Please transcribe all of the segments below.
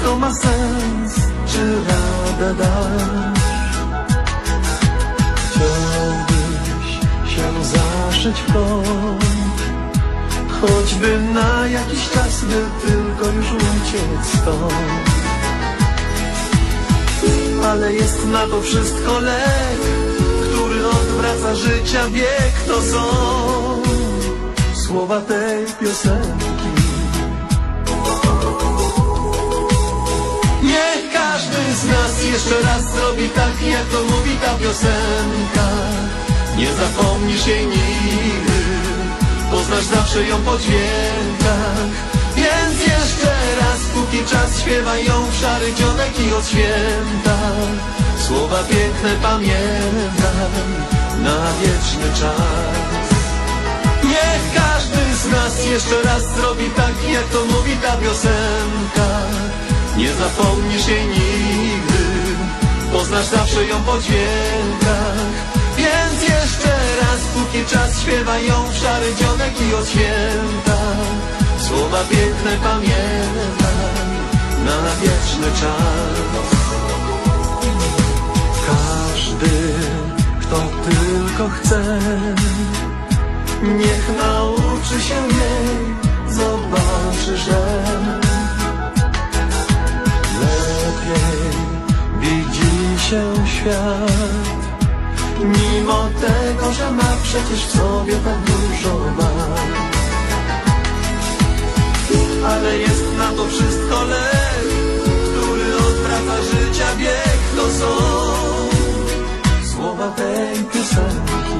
wszystko ma sens, czy radę dasz? Chciałbyś się zaszyć w kąt, choćby na jakiś czas, by tylko już uciec stąd. Ale jest na to wszystko lek, który odwraca życia bieg, to są słowa tej piosenki. Z nas jeszcze raz zrobi tak, jak to mówi ta piosenka. Nie zapomnisz jej nigdy, poznasz zawsze ją po dźwiękach. Więc jeszcze raz, póki czas śpiewaj ją w szary dzionek i od święta. Słowa piękne pamiętaj na wieczny czas. Niech każdy z nas jeszcze raz zrobi tak, jak to mówi ta piosenka. Nie zapomnisz jej nigdy, poznasz zawsze ją po dźwiękach. Więc jeszcze raz, póki czas śpiewaj ją w szary dzionek i od święta. Słowa piękne pamiętaj na wieczny czas. Każdy, kto tylko chce, Niech nauczy się jej, zobaczy, że świat. Mimo tego, że ma przecież w sobie tak dużo wad. Ale jest na to wszystko lek, który odwraca życia bieg. To są słowa tej piosenki.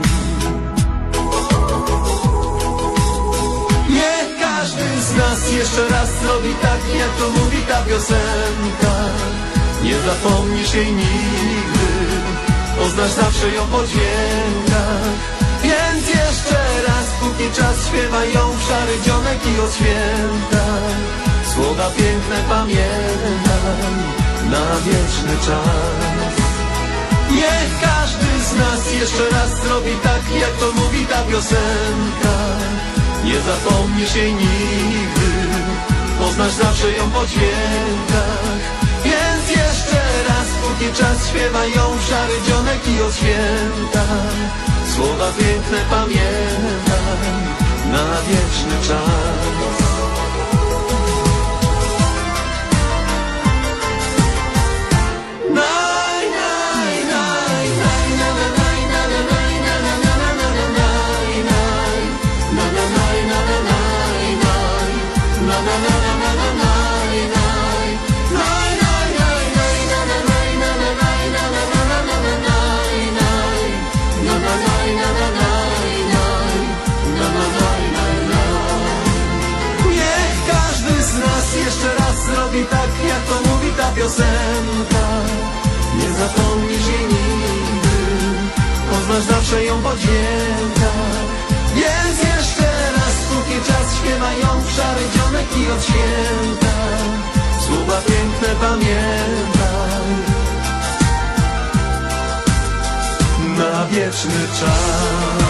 Niech każdy z nas jeszcze raz zrobi tak, jak to mówi ta piosenka. Nie zapomnisz jej nigdy, poznasz zawsze ją po dźwiękach. Więc jeszcze raz, póki czas śpiewaj ją w szary dzionek i od święta. Słowa piękne pamiętaj na wieczny czas. Niech każdy z nas jeszcze raz zrobi tak, jak to mówi ta piosenka. Nie zapomnisz jej nigdy, poznasz zawsze ją po dźwiękach. Więc jeszcze raz, póki czas śpiewaj ją w szary dzionek i od święta. Słowa piękne pamiętaj na wieczny czas. Zrobi tak, jak to mówi ta piosenka. Nie zapomnisz jej nigdy, poznasz zawsze ją po dźwiękach. Więc jeszcze raz, póki czas śpiewa ją w szary dzionek i od święta. Słowa piękne pamiętaj na wieczny czas.